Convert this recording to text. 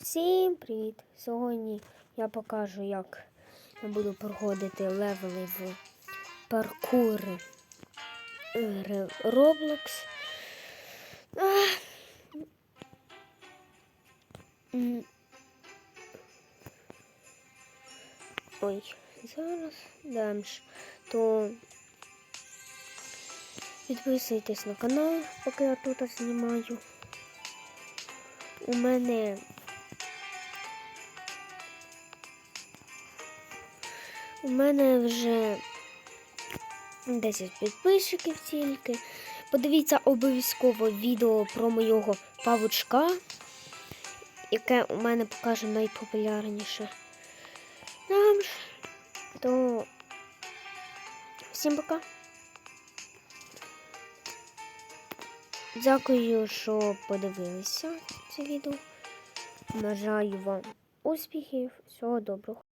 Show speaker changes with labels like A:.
A: Всім привіт! Сьогодні я покажу, як я буду проходити левели в паркури Roblox. Ой, зараз дамш. То підписуйтесь на канал, поки я тут знімаю. У мене У мене вже 10 підписчиків тільки. Подивіться обов'язково відео про моєго павучка, яке у мене покаже найпопулярніше. Там ж, то всім пока. Дякую, що подивилися це відео. Бажаю вам успіхів, всього доброго.